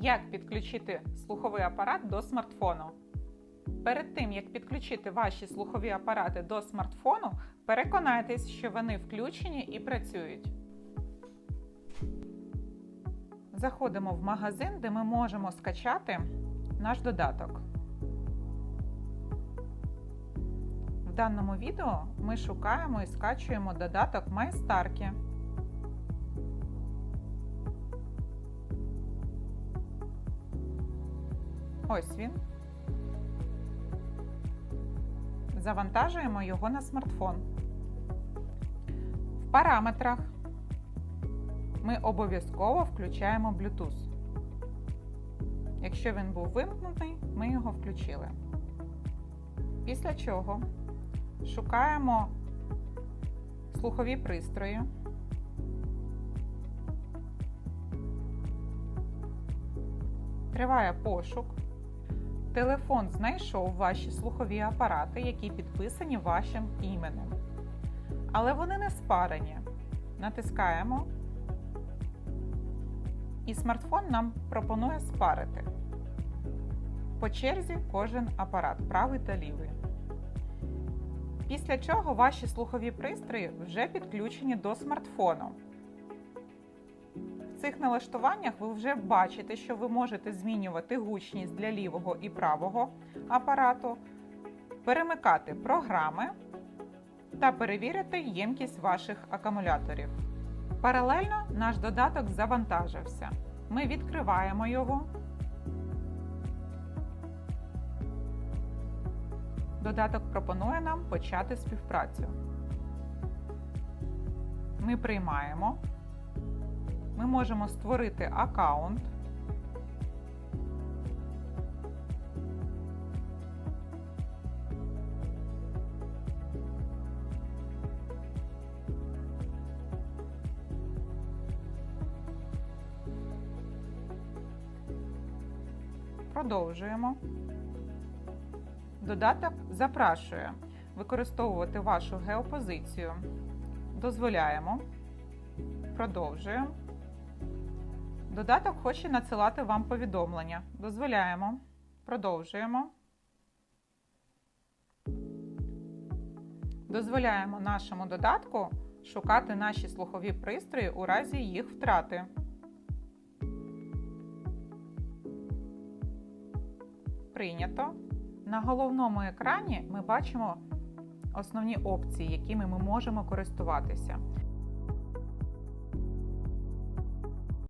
Як підключити слуховий апарат до смартфону? Перед тим, як підключити ваші слухові апарати до смартфону, переконайтесь, що вони включені і працюють. Заходимо в магазин, де ми можемо скачати наш додаток. В даному відео ми шукаємо і скачуємо додаток MyStarky. Ось він. Завантажуємо його на смартфон. В параметрах ми обов'язково включаємо Bluetooth. Якщо він був вимкнутий, ми його включили. Після чого шукаємо слухові пристрої. Триває пошук. Телефон знайшов ваші слухові апарати, які підписані вашим іменем. Але вони не спарені. Натискаємо, і смартфон нам пропонує спарити. По черзі кожен апарат, правий та лівий. Після чого ваші слухові пристрої вже підключені до смартфону. В цих налаштуваннях ви вже бачите, що ви можете змінювати гучність для лівого і правого апарату, перемикати програми та перевірити ємкість ваших акумуляторів. Паралельно наш додаток завантажився. Ми відкриваємо його. Додаток пропонує нам почати співпрацю. Ми приймаємо. Можемо створити аккаунт. Продовжуємо. Додаток запрашує використовувати вашу геопозицію. Дозволяємо. Продовжуємо. Додаток хоче надсилати вам повідомлення. Дозволяємо. Продовжуємо. Дозволяємо нашому додатку шукати наші слухові пристрої у разі їх втрати. Прийнято. На головному екрані ми бачимо основні опції, якими ми можемо користуватися.